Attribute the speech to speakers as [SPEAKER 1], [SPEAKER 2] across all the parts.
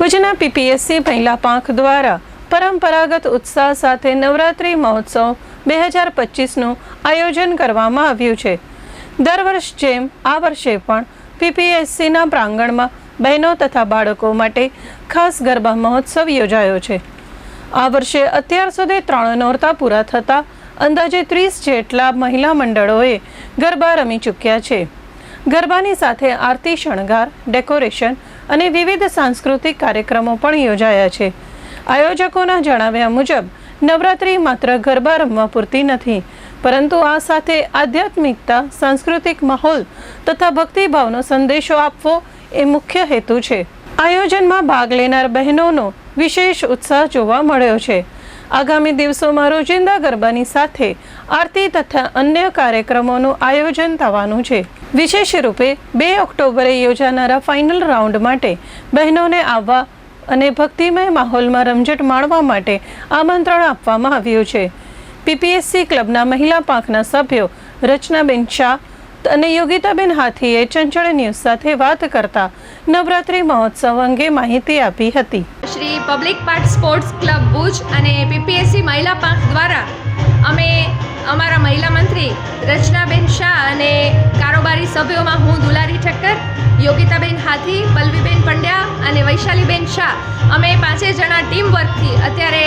[SPEAKER 1] ભુજના પીપીએસસી મહિલા પાંખ દ્વારા પરંપરાગત ઉત્સાહ સાથે નવરાત્રિ મહોત્સવ બે હજાર પચીસનું આયોજન કરવામાં આવ્યું છે. દર વર્ષ જેમ આ વર્ષે પણ પીપીએસસીના પ્રાંગણમાં બહેનો તથા બાળકો માટે ખાસ ગરબા મહોત્સવ યોજાયો છે. આ વર્ષે અત્યાર સુધી ત્રણ નોરતા પૂરા થતાં અંદાજે ત્રીસ જેટલા મહિલા મંડળોએ ગરબા રમી ચૂક્યા છે. ગરબાની સાથે આરતી, શણગાર, ડેકોરેશન અને વિવિધ સાંસ્કૃતિક કાર્યક્રમો પણ યોજાયા છે. આયોજકોના જણાવ્યા મુજબ, નવરાત્રિ માત્ર ગરબા રમવા પૂરતી નથી, પરંતુ આ સાથે આધ્યાત્મિકતા, સાંસ્કૃતિક માહોલ તથા ભક્તિભાવનો સંદેશો આપવો એ મુખ્ય હેતુ છે. આયોજનમાં ભાગ લેનાર બહેનોનો વિશેષ ઉત્સાહ જોવા મળ્યો છે. આગામી દિવસોમાં રોજિંદા ગરબાની સાથે આરતી તથા અન્ય કાર્યક્રમોનું આયોજન થવાનું છે. વિશેષ રૂપે બે ઓક્ટોબરે યોજાનારા ફાઇનલ રાઉન્ડ માટે બહેનોને આવવા અને ભક્તિમય માહોલમાં રમઝટ માણવા માટે આમંત્રણ આપવામાં આવ્યું છે. પીપીએસસી ક્લબના મહિલા પાંખના સભ્યો રચનાબેન શાહ અને યોગિતાબેન હાથીએ ચંચળ ન્યૂઝ સાથે વાત કરતા નવરાત્રિ મહોત્સવ અંગે માહિતી આપી હતી.
[SPEAKER 2] Shri public part sports club Bhuj અને પીપીએસસી મહિલા પાંખ દ્વારા અમે અમારા મહિલા મંત્રી રચનાબેન શાહ અને કારોબારી સભ્યોમાં હું, દુલારી ઠક્કર, યોગિતાબેન હાથી પલ્લવીબેન પંડ્યા અને વૈશાલીબેન શાહ, અમે પાંચેય જણા ટીમ વર્કથી અત્યારે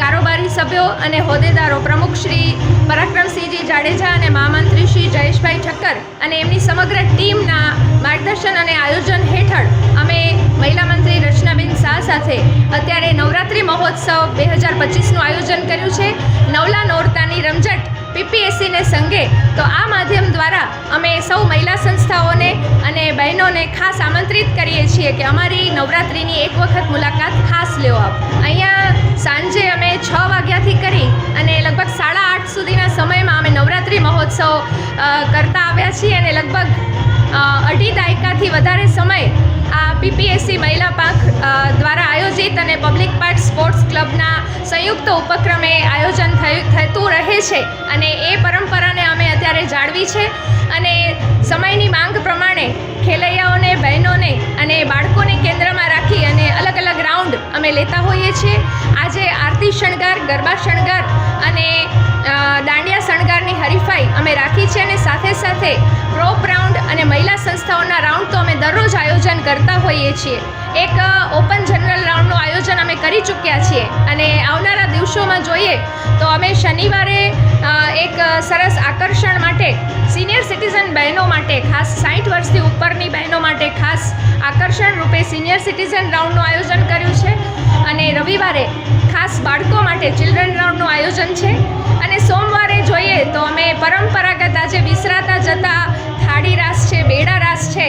[SPEAKER 2] કારોબારી સભ્યો અને હોદ્દેદારો પ્રમુખ શ્રી પરાક્રમસિંહજી જાડેજા અને મહામંત્રી શ્રી જયેશભાઈ ઠક્કર અને એમની સમગ્ર ટીમના માર્ગદર્શન અને આયોજન હેઠળ અમે મહિલા મંત્રી રચનાબેન શાહ સાથે અત્યારે નવરાત્રિ મહોત્સવ બે હજાર પચીસનું આયોજન કર્યું છે. નવલા નોરતાની રમઝટ પીપીએસસીને સંગે તો આ માધ્યમ દ્વારા અમે સૌ મહિલા સંસ્થાઓને અને બહેનોને ખાસ આમંત્રિત કરીએ છીએ કે અમારી નવરાત્રિની એક વખત મુલાકાત ખાસ લેવો આપ. અહીંયા સાંજે અમે છ વાગ્યાથી કરી અને લગભગ સાડા આઠ સુધીના સમયમાં અમે નવરાત્રિ મહોત્સવ કરતા આવ્યા છીએ અને લગભગ અઢી દાયકાથી વધારે સમય આ પીપીએસસી મહિલા પાંખ દ્વારા આયોજિત અને પબ્લિક પાર્ટ સ્પોર્ટ્સ ક્લબના સંયુક્ત ઉપક્રમે આયોજન થયું, થતું રહે છે અને એ પરંપરાને અમે અત્યારે જાળવી છે અને સમયની માંગ પ્રમાણે ખેલૈયાઓને, બહેનોને અને બાળકોને કેન્દ્રમાં રાખી અને અલગ અલગ રાઉન્ડ અમે લેતા હોઈએ છીએ. આજે આરતી શણગાર, ગરબા શણગાર અને દાંડિયા શણગારની હરીફાઈ અમે રાખી છે અને સાથે સાથે પ્રોપ મહિલા સંસ્થાઓના રાઉન્ડ તો અમે દરરોજ આયોજન કરતા હોઈએ છીએ. એક ઓપન જનરલ રાઉન્ડનું આયોજન અમે કરી ચૂક્યા છીએ. અને આવનારા દિવસોમાં જોઈએ તો અમે શનિવારે એક સરસ આકર્ષણ માટે સિનિયર સિટીઝન બહેનો માટે ખાસ સાઠ વર્ષથી ઉપરની બહેનો માટે ખાસ આકર્ષણ રૂપે સિનિયર સિટીઝન રાઉન્ડનું આયોજન કર્યું છે. અને રવિવારે ખાસ બાળકો માટે ચિલ્ડ્રન રાઉન્ડનું આયોજન છે. અને સોમવારે જોઈએ તો અમે પરંપરાગત આજે વિસરાતા જતા થાળી રાસ છે, બેડા રાસ છે,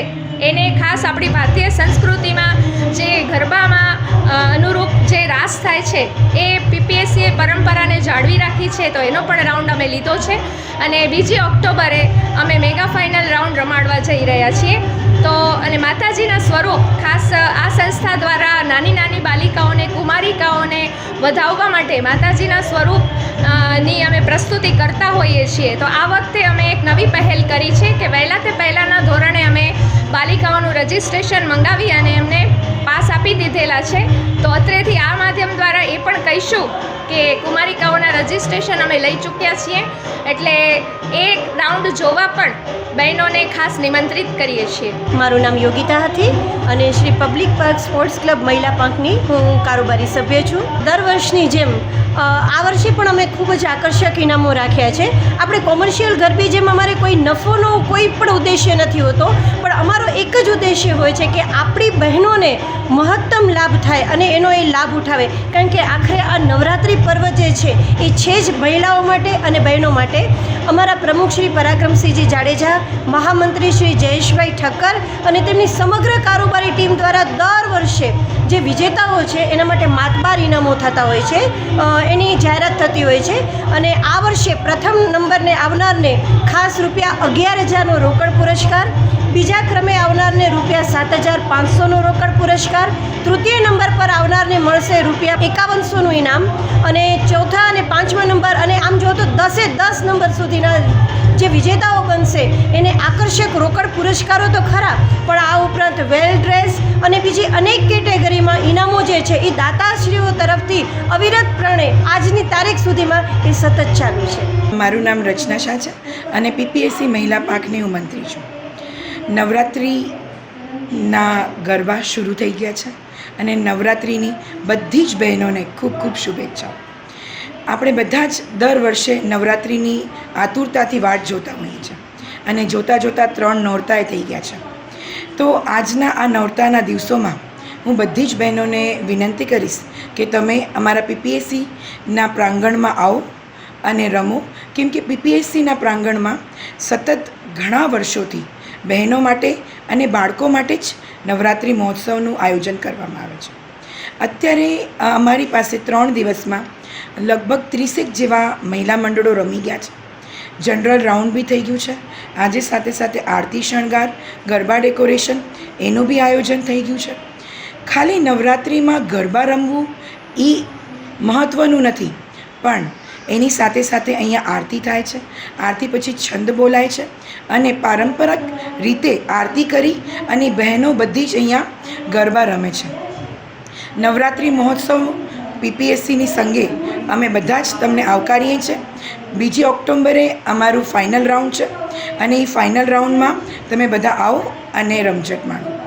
[SPEAKER 2] એને ખાસ આપણી ભારતીય સંસ્કૃતિમાં જે ગરબામાં અનુરૂપ જે રાસ થાય છે, એ પીપીએસસીએ પરંપરાને જાળવી રાખી છે, તો એનો પણ રાઉન્ડ અમે લીધો છે. અને બીજી ઓક્ટોબરે અમે મેગા ફાઇનલ રાઉન્ડ રમાડવા જઈ રહ્યા છીએ. તો, અને માતાજીના સ્વરૂપ ખાસ આ સંસ્થા દ્વારા નાની નાની બાલિકાઓને, કુમારિકાઓને વધાવવા માટે માતાજીના સ્વરૂપની અમે પ્રસ્તુતિ કરતા હોઈએ છીએ. તો આ વખતે અમે એક નવી પહેલ કરી છે કે વહેલા તે પહેલાંના ધોરણે અમે બાલિકાઓનું રજિસ્ટ્રેશન મંગાવી અને એમને પાસ આપી દીધેલા છે. તો અત્રેથી આ માધ્યમ દ્વારા એ પણ કહીશું કે કુમારિકાઓના રજિસ્ટ્રેશન અમે લઈ ચૂક્યા છીએ. એટલે એ રાઉન્ડ જોવા પણ બહેનોને ખાસ નિમંત્રિત કરીએ છીએ.
[SPEAKER 3] મારું નામ યોગિતા હતી અને Shri public park sports club મહિલા પાંખની હું કારોબારી સભ્ય છું. દર વર્ષની જેમ આ વર્ષે પણ અમે ખૂબ જ આકર્ષક ઇનામો રાખ્યા છે. આપણે કોમર્શિયલ ગરબી જેમ અમારે કોઈ નફોનો કોઈ પણ ઉદ્દેશ્ય નથી હોતો, પણ અમારો એક જ ઉદ્દેશ્ય હોય છે કે આપણી બહેનોને મહત્તમ લાભ થાય અને એનો એ લાભ ઉઠાવે. કારણ કે આખરે આ નવરાત્રિ પર્વ જે છે, એ છે જ મહિલાઓ માટે અને બહેનો માટે. અમારા પ્રમુખ શ્રી પરાક્રમસિંહજી જાડેજા, મહામંત્રી શ્રી જયેશભાઈ ઠક્કર અને તેમની સમગ્ર કારોબારી ટીમ દ્વારા દર વર્ષે જે વિજેતાઓ છે, એના માટે માતબાર ઇનામો થતા હોય છે. એની જાહેરાત થતી હોય છે અને આ વર્ષે પ્રથમ નંબરને આવનારને ખાસ રૂપિયા અગિયાર હજારનો રોકડ પુરસ્કાર, બીજા ક્રમે આવનારને રૂપિયા સાત હજાર પાંચસોનો રોકડ પુરસ્કાર, તૃતીય નંબર પર આવનારને મળશે રૂપિયા એકાવનસોનું ઇનામ અને ચોથા અને પાંચમા નંબર અને આમ જો તો દસે દસ નંબર સુધીના જે વિજેતાઓ બનશે, એને આકર્ષક રોકડ પુરસ્કારો તો ખરા, પણ આ ઉપરાંત વેલ ડ્રેસ અને બીજી અનેક કેટેગરીમાં ઇનામો જે છે, એ દાતાશ્રીઓ તરફથી અવિરતપણે આજની તારીખ સુધીમાં એ સતત ચાલુ છે.
[SPEAKER 4] મારું નામ રચના શાહ છે અને પીપીએસસી મહિલા પાકની હું મંત્રી છું. નવરાત્રિના ગરબા શરૂ થઈ ગયા છે અને નવરાત્રિની બધી જ બહેનોને ખૂબ ખૂબ શુભેચ્છાઓ. આપણે બધા જ દર વર્ષે નવરાત્રિની આતુરતાથી વાટ જોતા હોઈએ છીએ. અને જોતાં જોતાં ત્રણ નોરતાએ થઈ ગયા છે. તો આજના આ નોરતાના દિવસોમાં હું બધી જ બહેનોને વિનંતી કરીશ કે તમે અમારા પીપીએસસીના પ્રાંગણમાં આવો અને રમો. કેમ કે પીપીએસસીના પ્રાંગણમાં સતત ઘણા વર્ષોથી બહેનો માટે અને બાળકો માટે જ નવરાત્રિ મહોત્સવનું આયોજન કરવામાં આવે છે. અત્યારે અમારી પાસે ત્રણ દિવસમાં લગભગ ત્રીસેક જેવા મહિલા મંડળો રમી ગયા છે. જનરલ રાઉન્ડ બી થઈ ગયું છે. આજે સાથે સાથે આરતી શણગાર, ગરબા ડેકોરેશન, એનું બી આયોજન થઈ ગયું છે. ખાલી નવરાત્રિમાં ગરબા રમવું એ મહત્ત્વનું નથી, પણ એની સાથે સાથે અહીંયા આરતી થાય છે. આરતી પછી છંદ બોલાય છે અને પારંપરિક રીતે આરતી કરી અને બહેનો બધી જ અહીંયા ગરબા રમે છે. નવરાત્રિ મહોત્સવ પીપીએસસીની સંગે અમે બધા જ તમને આવકારીએ છીએ. બીજી ઓક્ટોબરે અમારું ફાઇનલ રાઉન્ડ છે. અને એ ફાઇનલ રાઉન્ડમાં તમે બધા આવો અને રમઝટ માણો.